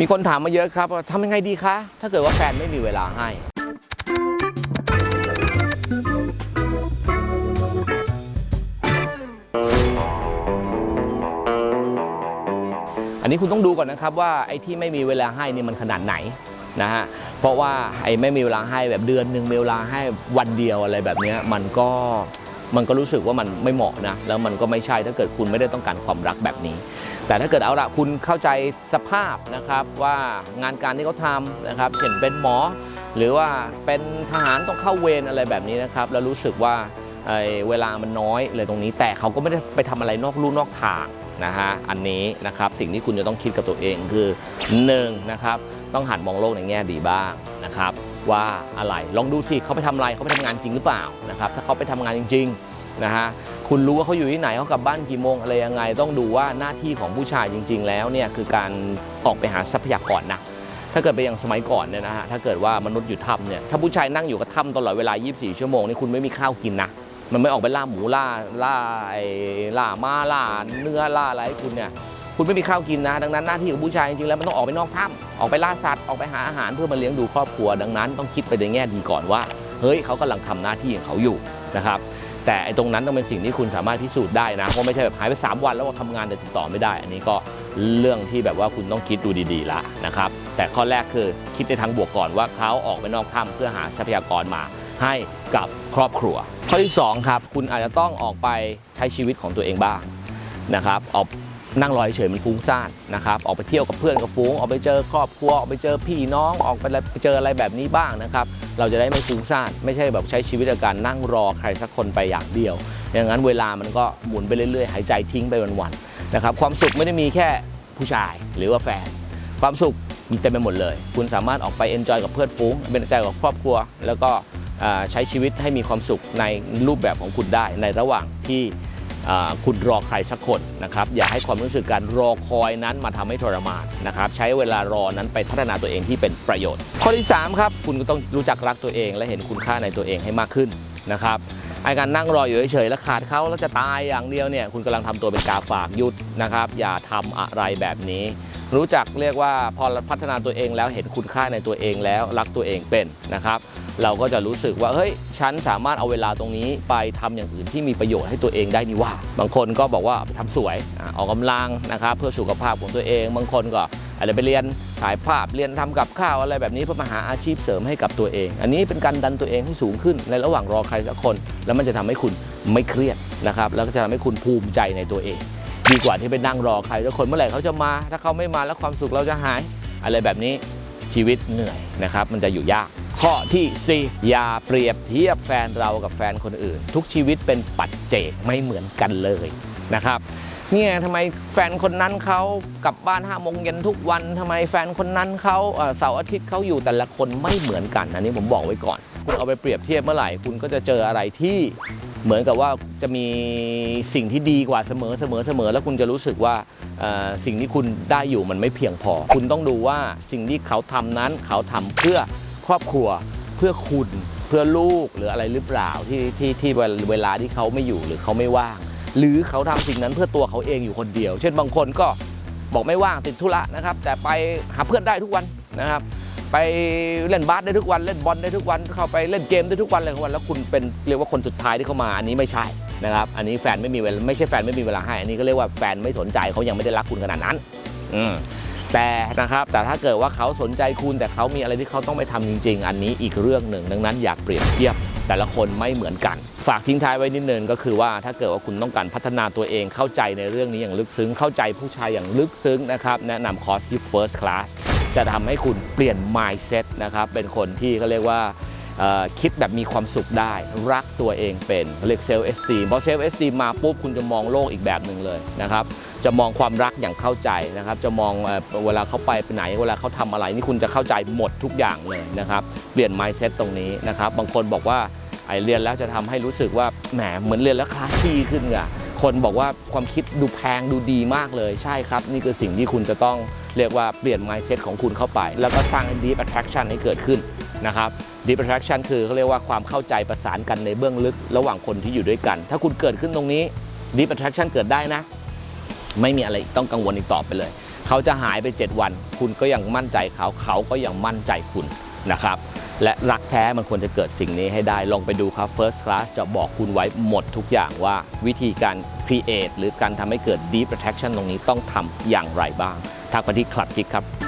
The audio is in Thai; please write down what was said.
มีคนถามมาเยอะครับว่าทำยังไงดีคะ ถ้าเกิดว่าแฟนไม่มีเวลาให้ อันนี้คุณต้องดูก่อนนะครับว่าไอ้ที่ไม่มีเวลาให้นี่มันขนาดไหนนะฮะ เพราะว่าไอ้ไม่มีเวลาให้แบบเดือนหนึ่งมีเวลาให้วันเดียวอะไรแบบนี้มันก็ มันก็รู้สึกว่ามันไม่เหมาะนะ แล้วมันก็ไม่ใช่ถ้าเกิดคุณไม่ได้ต้องการความรักแบบนี้ แต่ถ้าเกิดเอาละคุณเข้าใจสภาพนะครับว่างานการที่เขาทำนะครับเช่นเป็นหมอ หรือว่าเป็นทหารต้องเข้าเวรอะไรแบบนี้นะครับ แล้วรู้สึกว่าเอ่อเวลามันน้อยเลยตรงนี้ แต่เขาก็ไม่ได้ไปทำอะไรนอกลู่นอกทางนะฮะอันนี้นะครับสิ่งที่คุณจะต้องคิดกับตัวเองคือหนึ่งนะครับต้องหันมองโลกในแง่ดีบ้างนะครับว่าอะไรลองดูสิเขาไปทำอะไรเขาไปทำงานจริงหรือเปล่านะครับถ้าเขาไปทำงานจริง ๆ นะฮะคุณรู้ว่าเขาอยู่ที่ไหนเขากลับบ้านกี่โมงอะไรยังไง ต้องดูว่าหน้าที่ของผู้ชายจริง ๆ แล้วเนี่ยคือการออกไปหาทรัพยากรนะถ้าเกิดไปอย่างสมัยก่อนเนี่ยนะฮะถ้าเกิดว่ามนุษย์อยู่ถ้ำเนี่ยถ้าผู้ชายนั่งอยู่กับถ้ำตลอดเวลา 24 ชั่วโมงนี่คุณไม่มีข้าวกินนะมันไม่ออกไปล่าหมูล่าล่าไอ้ล่าม้าล่าเนื้อล่าอะไรให้คุณเนี่ยคุณไม่มีข้าวกินนะ ดังนั้นหน้าที่ของผู้ชายจริงๆแล้วมันต้องออกไปนอกถ้ำออกไปล่าสัตว์ออกไปหาอาหารเพื่อมาเลี้ยงดูครอบครัว ดังนั้นต้องคิดไปในแง่ดีก่อนว่า เฮ้ยเขากำลังทำหน้าที่ของเขาอยู่นะครับ แต่ไอ้ตรงนั้นต้องเป็นสิ่งที่คุณสามารถพิสูจน์ได้นะเพราะไม่ใช่แบบหายไป 3 วันแล้วก็ทำงานแต่ติดต่อไม่ได้ อันนี้ก็เรื่องที่แบบว่าคุณต้องคิดดูดีๆละนะครับแต่ข้อแรกคือคิดในทางบวกก่อนว่าเขาออกไปนอกถ้ำเพื่อหาทรัพยากรมาให้กับครอบครัว ข้อที่สองครับคุณอาจจะต้องออกไปใช้ชีวิตของตัวเองบ้างนะครับออก นั่งรอเฉยมันฟุ้งซ่านนะครับออกไปเที่ยวกับเพื่อนกับฟุ้งออกไปเจอครอบครัวออกไปเจอพี่น้องออกไปเจออะไรแบบนี้บ้างนะครับเราจะได้ไม่ฟุ้งซ่านไม่ใช่แบบใช้ชีวิตกับการนั่งรอใครสักคนไปอย่างเดียวอย่างนั้นเวลามันก็หมุนไปเรื่อยๆ หายใจทิ้งไปวันๆนะครับความสุขไม่ได้มีแค่ผู้ชายหรือว่าแฟน ความสุขมีเต็มไปหมดเลย คุณสามารถออกไปเอนจอยกับเพื่อนฝูงเป็นใจกับครอบครัว แล้วก็ใช้ชีวิตให้มีความสุขในรูปแบบของคุณได้ในระหว่างที่ คุณรอใครสักคนนะครับอย่าให้ความรู้สึกการรอคอยนั้นมาทำให้ทรมานนะครับใช้เวลารอนั้นไปพัฒนาตัวเองที่เป็นประโยชน์ ข้อที่สามครับคุณก็ต้องรู้จักรักตัวเอง และเห็นคุณค่าในตัวเองให้มากขึ้นนะครับไอการนั่งรออยู่เฉยๆแล้วขาดเขาแล้วจะตายอย่างเดียวเนี่ยคุณกำลังทำตัวเป็นกาฝากยุดนะครับ อย่าทำอะไรแบบนี้ รู้จักเรียกว่าพอพัฒนาตัวเองแล้วเห็นคุณค่าในตัวเองแล้วรักตัวเองเป็นนะครับ เราก็จะรู้สึกว่าเฮ้ยฉันสามารถเอาเวลาตรงนี้ไปทำอย่างอื่นที่มีประโยชน์ให้ตัวเองได้นี่ว่า บางคนก็บอกว่าไปทำสวยอออกกำลังนะครับเพื่อสุขภาพของตัวเอง บางคนก็อาจจะไปเรียนถ่ายภาพเรียนทำกับข้าวอะไรแบบนี้เพื่อมาหาอาชีพเสริมให้กับตัวเอง อันนี้เป็นการดันตัวเองให้สูงขึ้นในระหว่างรอใครสักคน แล้วมันจะทำให้คุณไม่เครียดนะครับแล้วก็จะทำให้คุณภูมิใจในตัวเองดีกว่าที่ไปนั่งรอใครสักคนเมื่อไหร่เขาจะมา ถ้าเขาไม่มาแล้วความสุขเราจะหาย อะไรแบบนี้ชีวิตเหนื่อยนะครับ มันจะอยู่ยาก ข้อที่ 4 อย่าเปรียบเทียบแฟนเรากับแฟนคนอื่น ทุกชีวิตเป็นปัจเจกไม่เหมือนกันเลยนะครับเนี่ยทำไมแฟนคนนั้นเขากลับบ้าน5้าโมงเย็นทุกวันทำไมแฟนคนนั้นเขาเสาร์อาทิตย์เขาอยู่แต่ละคนไม่เหมือนกันอันนี้ผมบอกไว้ก่อน คุณเอาไปเปรียบเทียบเมื่อไหร่ คุณก็จะเจออะไรที่เหมือนกับว่าจะมีสิ่งที่ดีกว่าเสมอเสมอเสมอแล้วคุณจะรู้สึกว่าสิ่งที่คุณได้อยู่มันไม่เพียงพอ คุณต้องดูว่าสิ่งที่เขาทำนั้นเขาทำเพื่อ ครอบครัวเพื่อคุณเพื่อลูกหรืออะไรหรือเปล่าที่ที่ที่เวลาที่เขาไม่อยู่หรือเขาไม่ว่าง หรือเขาทำสิ่งนั้นเพื่อตัวเขาเองอยู่คนเดียว เช่นบางคนก็บอกไม่ว่างติดธุระนะครับ แต่ไปหาเพื่อนได้ทุกวันนะครับ ไปเล่นบาสได้ทุกวันเล่นบอลได้ทุกวันเข้าไปเล่นเกมได้ทุกวันเลยทุกวันแล้วคุณเป็นเรียกว่าคนสุดท้ายที่เข้ามาอันนี้ไม่ใช่นะครับ อันนี้แฟนไม่มีเวลาไม่ใช่แฟนไม่มีเวลาให้ อันนี้ก็เรียกว่าแฟนไม่สนใจเขายังไม่ได้รักคุณขนาดนั้น อืม แต่นะครับแต่ถ้าเกิดว่าเขาสนใจคุณแต่เขามีอะไรที่เขาต้องไปทำจริง ๆ อันนี้อีกเรื่องหนึ่งดังนั้นอยากเปรียบเทียบแต่ละคนไม่เหมือนกัน ฝากทิ้งท้ายไว้นิดนึงก็คือว่าถ้าเกิดว่าคุณต้องการพัฒนาตัวเองเข้าใจในเรื่องนี้อย่างลึกซึ้ง เข้าใจผู้ชายอย่างลึกซึ้งนะครับ แนะนำคอร์สที่ first class จะทำให้คุณเปลี่ยน mindset นะครับ เป็นคนที่เขาเรียกว่า คิดแบบมีความสุขได้ รักตัวเองเป็นเรียกเซลล์เอสตีพอเซลล์เอสตีมาปุ๊บคุณจะมองโลกอีกแบบหนึ่งเลยนะครับจะมองความรักอย่างเข้าใจนะครับ จะมองเอเวลาเขาไปไปไหนเวลาเขาทำอะไรนี่คุณจะเข้าใจหมดทุกอย่างเลยนะครับ เปลี่ยน mindset ตรงนี้นะครับ บางคนบอกว่าไอเรียนแล้วจะทำให้รู้สึกว่าแหมเหมือนเรียนแล้วคลาสซี่ขึ้นอะคนบอกว่าความคิดดูแพงดูดีมากเลยใช่ครับ นี่คือสิ่งที่คุณจะต้องเรียกว่าเปลี่ยน mindset ของคุณเข้าไป แล้วก็สร้าง deep attraction ให้เกิดขึ้น นะครับ deep attraction คือเขาเรียกว่าความเข้าใจประสานกันในเบื้องลึกระหว่างคนที่อยู่ด้วยกัน ถ้าคุณเกิดขึ้นตรงนี้ deep attraction เกิดได้นะ ไม่มีอะไรต้องกังวลอีกต่อไปเลย เขาจะหายไป 7 วัน คุณก็ยังมั่นใจเขาเขาก็ยังมั่นใจคุณนะครับ และรักแท้มันควรจะเกิดสิ่งนี้ให้ได้ ลองไปดูครับ First Class จะบอกคุณไว้หมดทุกอย่างว่าวิธีการ create หรือการทำให้เกิด deep protection ตรงนี้ต้องทำอย่างไรบ้างทักไปที่คลับจิกครับ